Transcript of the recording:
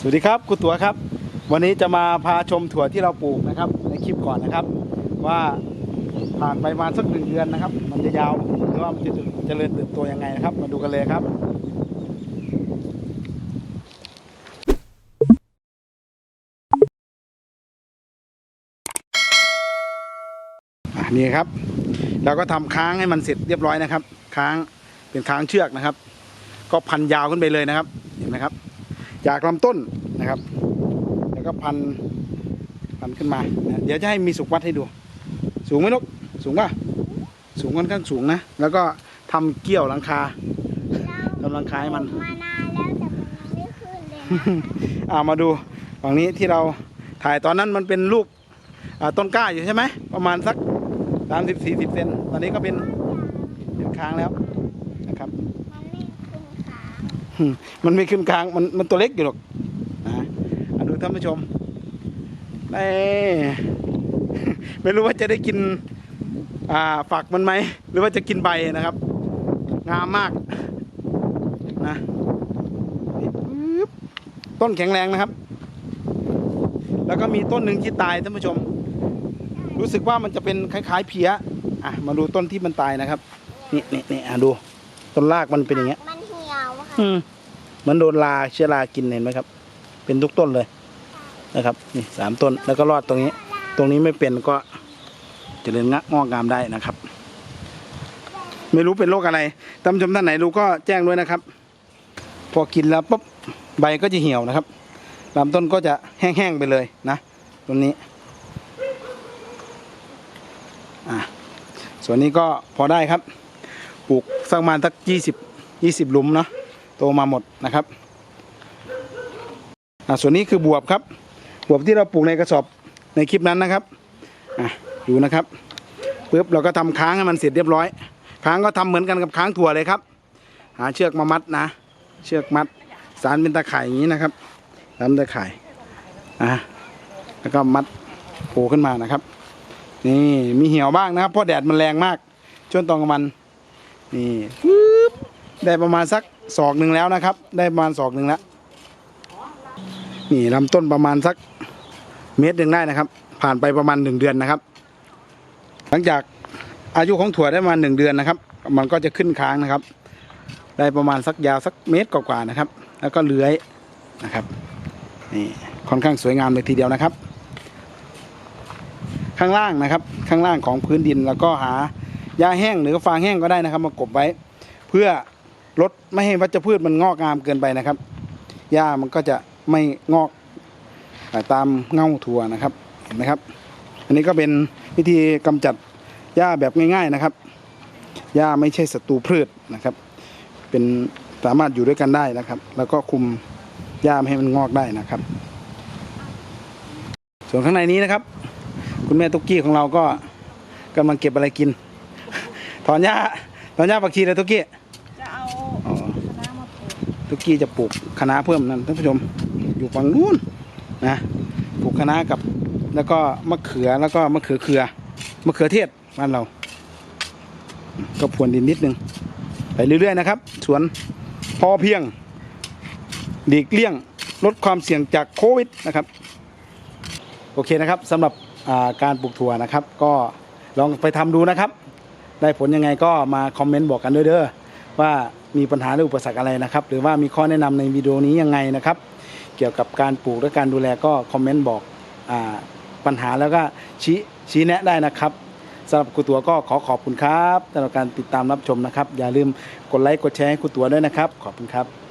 สวัสดีครับคุณตัวครับ วันนี้จะมาพาชมถั่วที่เราปลูกนะครับ ในคลิปก่อนนะครับ ว่าผ่านไปมาสักหนึ่งเดือนนะครับ มันจะยาวหรือว่ามันจะเจริญเติบโตยังไงนะครับ มาดูกันเลยครับนี่ครับ เราก็ทำค้างให้มันเสร็จเรียบร้อยนะครับ ค้างเป็นค้างเชือกนะครับ ก็พันยาวขึ้นไปเลยนะครับเห็นไหมครับ จากลำต้นนะครับ แล้วก็พันพันขึ้นมานะเดี๋ยวจะให้มีสุกวัดให้ดู สูงไหมลูกสูงป่ะสูงค่อนข้างสูงนะ แล้วก็ทำเกี้ยวหลังคาทำหลังคาให้มันมานานแล้วแต่มันยังไม่ขึ้นเลยนะอ่ามาดูฝั่งนี้ที่เราถ่ายตอนนั้นมันเป็นลูกอ่าต้นกล้าอยู่ใช่ไหมประมาณสักสามสิบสี่สิบเซนตอนนี้ก็เป็นเป็นค้างแล้วนะครับ มันไม่ขึ้นขาอืมมันไม่ขึ้นค้างมันมันตัวเล็กอยู่หรอกนะอะดูท่านผู้ชมนี่ไม่รู้ว่าจะได้กินอ่าฝักมันไหม หรือว่าจะกินใบนะครับ งามมากนะนี่ปึ๊บต้นแข็งแรงนะครับ แล้วก็มีต้นหนึ่งที่ตายท่านผู้ชม รู้สึกว่ามันจะเป็นคล้ายๆเพี้ยอะมาดูต้นที่มันตายนะครับ นี่นี่นี่อะดู ต้นรากมันเป็นอย่างเงี้ย มันเหี่ยวอะค่ะอื มันโดนลาเชื้อรากินเห็นไหมครับ เป็นทุกต้นเลยนะครับนี่สามต้นแล้วก็รอดตรงนี้ ตรงนี้ไม่เป็นก็จเจริญงะงอกงามได้นะครับ ไม่รู้เป็นโรคอะไรท่านผู้ชมท่านไหนรู้ก็แจ้งด้วยนะครับ พอกินแล้วปุ๊บใบก็จะเหี่ยวนะครับลำต้นก็จะแห้งๆไปเลยนะตรงนี้อะส่วนนี้ก็พอได้ครับปลูกสักประมาณสักยี่สิบยี่สิบหลุมเนาะ โตมาหมดนะครับอะส่วนนี้คือบวบครับ บวบที่เราปลูกในกระสอบในคลิปนั้นนะครับอะดูนะครับปุ๊บเราก็ทำค้างให้มันเสร็จเรียบร้อย ค้างก็ทำเหมือนกันกับค้างถั่วเลยครับ หาเชือกมามัดนะ เชือกมัด สารเป็นตะข่ายอย่างนี้นะครับสารตะข่ายอะแล้วก็มัดโผล่ขึ้นมานะครับ นี่มีเหี่ยวบ้างนะครับเพราะแดดมันแรงมากช่วงตอนกลางวันนี่ปึ๊บได้ประมาณสัก ศอกหนึ่งแล้วนะครับ ได้ประมาณศอกหนึ่งแล้วนี่ลำต้นประมาณสักเมตรหนึ่งได้นะครับ ผ่านไปประมาณหนึ่งเดือนนะครับ หลังจากอายุของถั่วได้ประมาณหนึ่งเดือนนะครับ มันก็จะขึ้นค้างนะครับ ได้ประมาณสักยาวสักเมตรกว่าๆนะครับ แล้วก็เลื้อยนะครับนี่ค่อนข้างสวยงามเลยทีเดียวนะครับ ข้างล่างนะครับ ข้างล่างของพื้นดินแล้วก็หาหญ้าแห้งหรือฟางแห้งก็ได้นะครับ มากบไว้ เพื่อ ลดไม่ให้วัชพืชมันงอกงามเกินไปนะครับ หญ้ามันก็จะไม่งอกตามเง่าถั่วนะครับเห็นไหมครับ อันนี้ก็เป็นวิธีกำจัดหญ้าแบบง่าย ๆนะครับหญ้าไม่ใช่ศัตรูพืชนะครับ เป็นสามารถอยู่ด้วยกันได้นะครับ แล้วก็คุมหญ้าไม่ให้มันงอกได้นะครับ ส่วนข้างในนี้นะครับ คุณแม่ตุ๊กกี้ของเราก็กำลังเก็บอะไรกิน ถอนหญ้าถอนหญ้าผักชีเลยทุกกี้ จะเอา อ๋อ คณะมาป ลูกทุกกี้จะปลูกคะน้าเพิ่มนั่นท่านผู้ชมอยู่ฝั่งนู้นนะปลูกคะน้ากับแล้วก็มะเขือแล้วก็มะเขือเขือมะเขือเทศบ้านเรา ก็พรวนดินนิดนึงไปเรื่อยๆนะครับสวนพอเพียงหลีกเลี่ยงลดความเสี่ยงจากโควิดนะครับ โอเคนะครับสำหรับาการปลูกถั่วนะครับ ก็ลองไปทำดูนะครับ ได้ผลยังไงก็มาคอมเมนต์บอกกันด้วยเด้อว่า มีปัญหาหรืออุปสรรคอะไรนะครับ หรือว่ามีข้อแนะนำในวิดีโอนี้ยังไงนะครับ เกี่ยวกับการปลูกและการดูแลก็คอมเมนต์บอกอปัญหาแล้วก็ชี้ชี้แนะได้นะครับสำหรับครูตัวก็ขอขอบคุณครับสำหรับการติดตามรับชมนะครับ อย่าลืมกดไลค์กดแชร์ให้ครูตัวด้วยนะครับ ขอบคุณครับ